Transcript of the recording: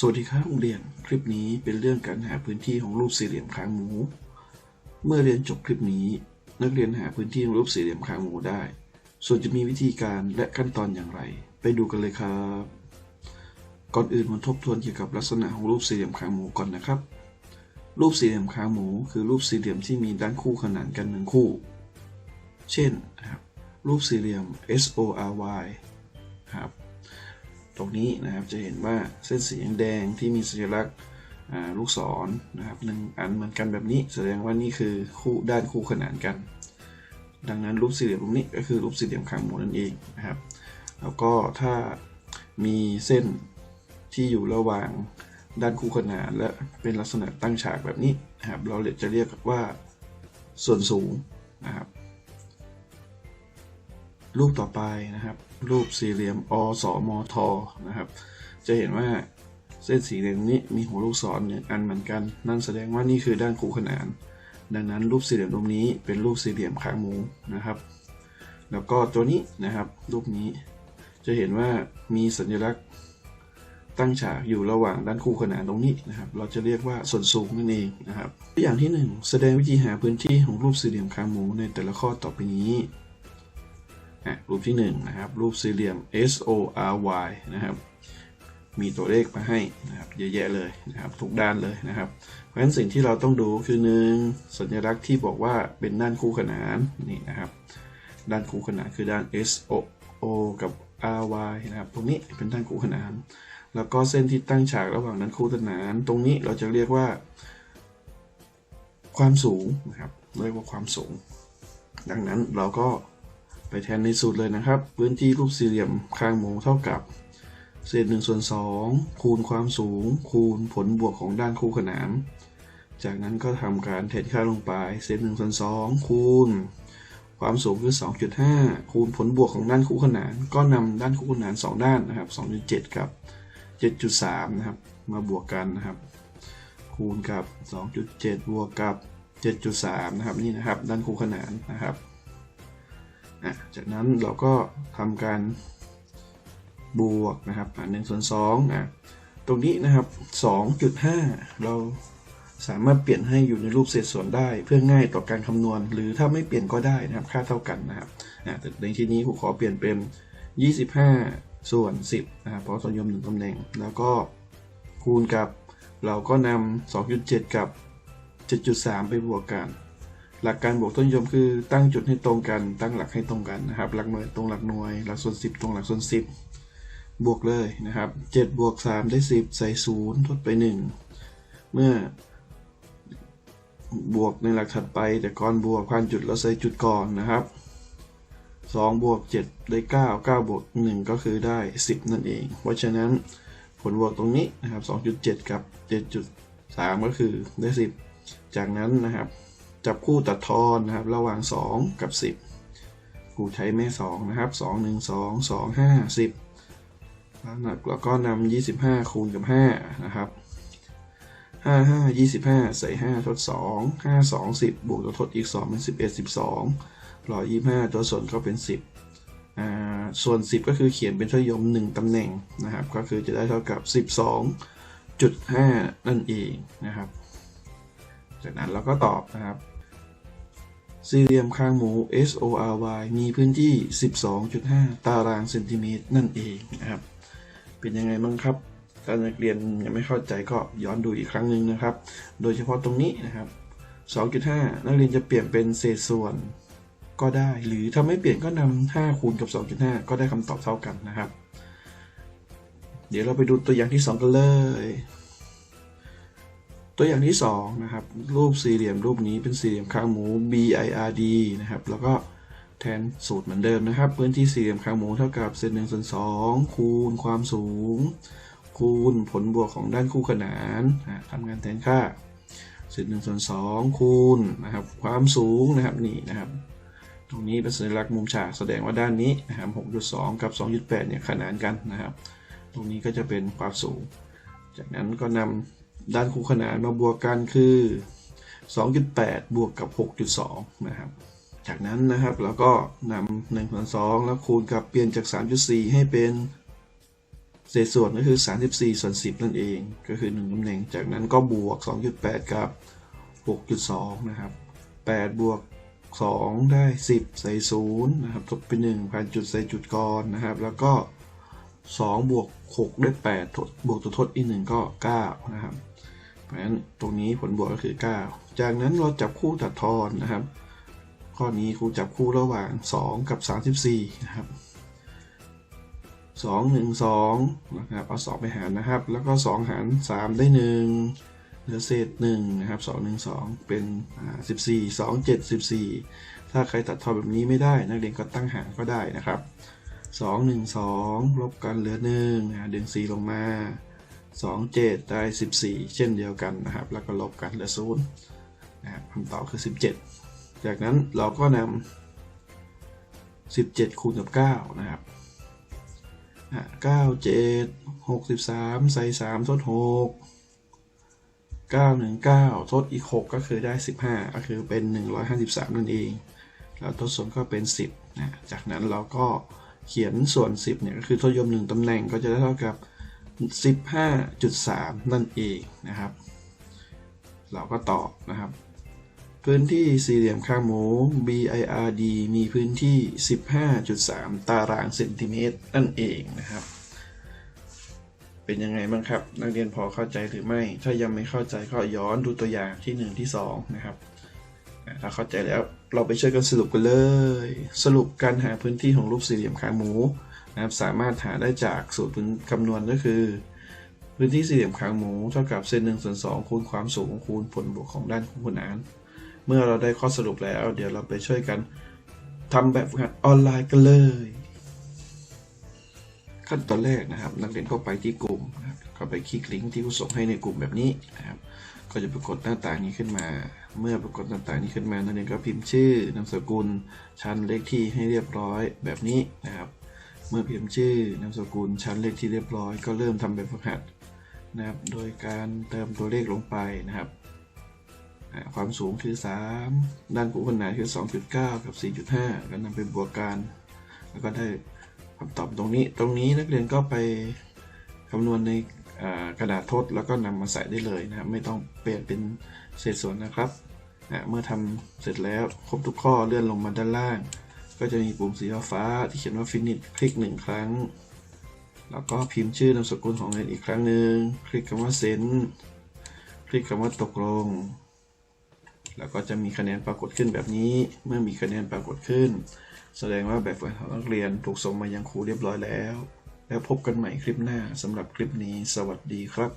สวัสดีครับโรงเรียน คลิปนี้เป็นเรื่องการหาพื้นที่ของรูปสี่เหลี่ยมคางหมู เมื่อเรียนจบคลิปนี้ นักเรียนหาพื้นที่ของรูปสี่เหลี่ยมคางหมูได้ ส่วนจะมีวิธีการและขั้นตอนอย่างไร ไปดูกันเลยครับ ก่อนอื่นมาทบทวนเกี่ยวกับลักษณะของรูปสี่เหลี่ยมคางหมูก่อนนะครับ รูปสี่เหลี่ยมคางหมู คือรูปสี่เหลี่ยมที่มีด้านคู่ขนานกันหนึ่งคู่ เช่นนะครับรูปสี่เหลี่ยม S O R Y ครับ ตรงนี้นะครับจะเห็นว่าเส้นสีแดงที่มีสัญลักษณ์ลูกศรนะครับหนึ่งอันเหมือนกันแบบนี้ แสดงว่านี่คือคู่ด้านคู่ขนานกัน ดังนั้นรูปสี่เหลี่ยมตรงนี้ก็คือรูปสี่เหลี่ยมคางหมูนั่นเองนะครับแล้วก็ถ้ามีเส้นที่อยู่ระหว่างด้านคู่ขนานและเป็นลักษณะตั้งฉากแบบนี้นะครับเราจะเรียกว่าส่วนสูงนะครับรูปต่อไปนะครับ รูปสี่เหลี่ยมอสมทนะครับ จะเห็นว่าเส้นสีเหลี่ยมนี้มีหัวลูกศรหนึ่งอันเหมือนกัน นั่นแสดงว่านี่คือด้านคู่ขนาน ดังนั้นรูปสี่เหลี่ยมตรงนี้เป็นรูปสี่เหลี่ยมคางหมูนะครับ แล้วก็ตัวนี้นะครับรูปนี้จะเห็นว่ามีสัญลักษณ์ตั้งฉากอยู่ระหว่างด้านคู่ขนานตรงนี้นะครับ เราจะเรียกว่าส่วนสูงนั่นเองนะครับตัวอย่างที่หนึ่งแสดงวิธีหาพื้นที่ของรูปสี่เหลี่ยมคางหมูในแต่ละข้อต่อไปนี้ รูปที่1นนะครับ รูปสี่เหลี่ยม S O R Y นะครับ มีตัวเลขมาให้นะครับเยอะแยะเลยนะครับทุกด้านเลยนะครับ เพราะฉะนั้นสิ่งที่เราต้องดูคือหนึ่งสัญลักษณ์ที่บอกว่าเป็นด้านคู่ขนานนี่นะครับ ด้านคู่ขนานคือด้าน S O O กับ R Y นะครับ ตรงนี้เป็นด้านคู่ขนาน แล้วก็เส้นที่ตั้งฉากระหว่างด้านคู่ขนาน ตรงนี้เราจะเรียกว่า ความสูงนะครับ เรียกว่าความสูง ดังนั้นเราก็ ไปแทนในสูตรเลยนะครับ พื้นที่รูปสี่เหลี่ยมคางหมูเท่ากับ เศษ1ส่วน2คูณความสูง คูณผลบวกของด้านคู่ขนาน จากนั้นก็ทำการแทนค่าลงไป เศษ1ส่วน2คูณ ความสูงคือ 2.5 คูณผลบวกของด้านคู่ขนาน ก็นำด้านคู่ขนาน 2 ด้านนะครับ 2.7 กับ 7.3 นะครับ มาบวกกันนะครับ คูณกับ 2.7 บวกกับ 7.3 นะครับนี่นะครับ ด้านคู่ขนานนะครับ อะจากนั้นเราก็ทำการบวกนะครับหนึ่งส่วนสองอะตรงนี้นะครับสองจุดห้าเราสามารถเปลี่ยนให้อยู่ในรูปเศษส่วนได้ เพื่อง่ายต่อการคำนวณ หรือถ้าไม่เปลี่ยนก็ได้นะครับ ค่าเท่ากันนะครับแต่ในที่นี้ผมขอเปลี่ยนเป็น 25 ส่วน 10นะครับเพราะส่วนยมหนึ่งตำแหน่ง แล้วก็คูณกับเราก็นำ2.7 กับ 7.3 ไปบวกกัน หลักการบวกต้นยมคือตั้งจุดให้ตรงกัน ตั้งหลักให้ตรงกันนะครับ หลักหน่วยตรงหลักหน่วย หลักส่วน 10 ตรงหลักส่วน 10 บวกเลยนะครับ7บวก3ได้ 10 ใส่ 0 ทดไป 1 เมื่อบวกในหลักถัดไป แต่ก่อนบวกพันจุดเราใส่จุดก่อนนะครับ2บวก7ได้ 9 9บวก1 ก็คือได้ 10 นั่นเอง เพราะฉะนั้นผลบวกตรงนี้นะครับ 2.7 กับ 7.3 ก็คือได้ 10 จากนั้นนะครับ จับคู่ตัดทอนนะครับ ระหว่าง 2 กับ 10ครูใช้แม่2นะครับ 2 1 2 2 5 10แล้วแล้วก็นำ25 คูณกับ 5 นะครับ 5 5 25 ใส่ 5 ทด 2 5 2 10 บวกตัวทดอีก 2 เป็น 11 12 125 ตัวส่วนก็เป็น 10อ่าส่วน 10 ก็คือเขียนเป็นทศนิยม 1ตำแหน่งนะครับ ก็คือจะได้เท่ากับ 12.5 นั่นเองนะครับ จากนั้นเราก็ตอบนะครับ สี่เหลี่ยมคางหมู S O R Y มีพื้นที่ 12.5 ตารางเซนติเมตรนั่นเองนะครับ เป็นยังไงบ้างครับถ้านักเรียนยังไม่เข้าใจก็ย้อนดูอีกครั้งหนึ่งนะครับ โดยเฉพาะตรงนี้นะครับ 2.5 นักเรียนจะเปลี่ยนเป็นเศษส่วนก็ได้ หรือถ้าไม่เปลี่ยนก็นำ5คูณกับ 2.5 ก็ได้คำตอบเท่ากันนะครับ เดี๋ยวเราไปดูตัวอย่างที่ 2 กันเลย ตัวอย่างที่2นะครับรูปสี่เหลี่ยมรูปนี้เป็นสี่เหลี่ยมคางหมู BIRD นะครับแล้วก็แทนสูตรเหมือนเดิมนะครับ พื้นที่สี่เหลี่ยมคางหมูเท่ากับเศษหนึ่งส่วนสองคูณความสูง คูณผลบวกของด้านคู่ขนานทำงานแทนค่าเศษหนึ่งส่วนสองคูณนะครับความสูงนะครับนี่นะครับ ตรงนี้เป็นสัญลักษณ์มุมฉากแสดงว่าด้านนี้นะครับ6.2กับ2.8เนี่ยขนานกันนะครับ ตรงนี้ก็จะเป็นความสูง จากนั้นก็นำ ด้านคู่ขนานมาบวกกันคือ 2.8 บวกกับ 6.2 นะครับ จากนั้นนะครับเราก็นำ1ส่วน2แล้วคูณกับเปลี่ยนจาก 3.4 ให้เป็นเศษส่วนก็คือ 34 ส่วน 10 นั่นเอง ก็คือ 1ตำแหน่ง จากนั้นก็บวก 2.8 กับ 6.2 นะครับ 8 บวก 2 ได้ 10 ใส่0นะครับทดเป็น1ผ่านจุดใส่จุดก่อนนะครับ แล้วก็ 2 บวก 6 ได้8ทดบวกตัวทดอีก 1 ก็ 9 นะครับ เพราะฉะนั้นตรงนี้ผลบวกก็คือ 9 จากนั้นเราจับคู่ตัดทอนนะครับ ข้อนี้ครูจับคู่ระหว่าง 2 กับ 34 นะครับสองหนึ่งสองนะครับเอาสองไปหารนะครับ แล้วก็สองหารสามได้หนึ่งเหลือเศษหนึ่งนะครับสองหนึ่งสองเป็นสิบสี่สองเจ็ดสิบสี่ถ้าใครตัดทอนแบบนี้ไม่ได้ นักเรียนก็ตั้งหารก็ได้นะครับสองหนึ่งสองลบกันเหลือหนึ่งดึงสี่ลงมา สองเจ็ดได้สิบสี่เช่นเดียวกันนะครับ แล้วก็ลบกันเหลือศูนย์นะครับคำตอบคือสิบเจ็ดจากนั้นเราก็นำสิบเจ็ดคูณกับเก้านะครับเก้าเจ็ดหกสิบสามใส่สามทดหกเก้าหนึ่งเก้าทดอีกหกก็คือได้สิบห้าก็คือเป็นหนึ่งร้อยห้าสิบสามนั่นเอง แล้วทดส่วนก็เป็นสิบนะจากนั้นเราก็เขียนส่วนสิบเนี่ยก็คือทดยมหนึ่งตำแหน่งก็จะได้เท่ากับสิ บห้าจุดสามนั่นเองนะครับ เราก็ตอบนะครับ พื้นที่สี่เหลี่ยมข้างหมู BIRD มีพื้นที่ 15.3 ตารางเซนติเมตรนั่นเองนะครับ เป็นยังไงบ้างครับ นักเรียนพอเข้าใจหรือไม่ ถ้ายังไม่เข้าใจก็ย้อนดูตัวอย่างที่ 1 ที่ 2 นะครับถ้าเข้าใจแล้วเราไปช่วยกันสรุปกันเลย สรุปการหาพื้นที่ของรูปสี่เหลี่ยมข้างหมู นะครับสามารถหาได้จากสูตรคำนวณก็คือพื้นที่สี่เหลี่ยมขางหมูเท่ากับเส้นหนึ่งส่วนสองคูณความสูงคูณผลบวกของด้านคูณหารเมื่อเราได้ข้อสรุปแล้ว เดี๋ยวเราไปช่วยกันทำแบบฝึกหัดออนไลน์กันเลย ขั้นตอนแรกนะครับ นักเรียนก็ไปที่กลุ่มนะครับก็ไปคลิกลิงก์ที่ครูส่งให้ในกลุ่มแบบนี้นะครับ ก็จะปรากฏหน้าต่างนี้ขึ้นมา เมื่อปรากฏหน้าต่างนี้ขึ้นมานักเรียนก็พิมพ์ชื่อนามสกุลชั้นเลขที่ให้เรียบร้อยแบบนี้นะครับ เมื่อพิมพ์ชื่อนามสกุลชั้นเลขที่เรียบร้อย ก็เริ่มทำแบบฝึกหัดนะครับ โดยการเติมตัวเลขลงไปนะครับ ความสูงคือ 3 ด้านคูขนานคือ 2.9 กับ 4.5ก็นำไปบวกกัน แล้วก็ได้คำตอบตรงนี้ ตรงนี้นักเรียนก็ไปคำนวณในกระดาษทดแล้วก็นำมาใส่ได้เลยนะครับ ไม่ต้องเปลี่ยนเป็นเศษส่วนนะครับ เมื่อทำเสร็จแล้วครบทุกข้อเลื่อนลงมาด้านล่าง ก็จะมีปุ่มสีฟ้าที่เขียนว่า finish คลิกหนึ่งครั้ง แล้วก็พิมพ์ชื่อนามสกุลของเรียนอีกครั้งหนึ่ง คลิกคำว่าเซ็นคลิกคำว่าตกลง แล้วก็จะมีคะแนนปรากฏขึ้นแบบนี้ เมื่อมีคะแนนปรากฏขึ้น แสดงว่าแบบฝึกหัดของนักเรียนถูกส่งมายังครูเรียบร้อยแล้ว แล้วพบกันใหม่คลิปหน้าสำหรับคลิปนี้ สวัสดีครับ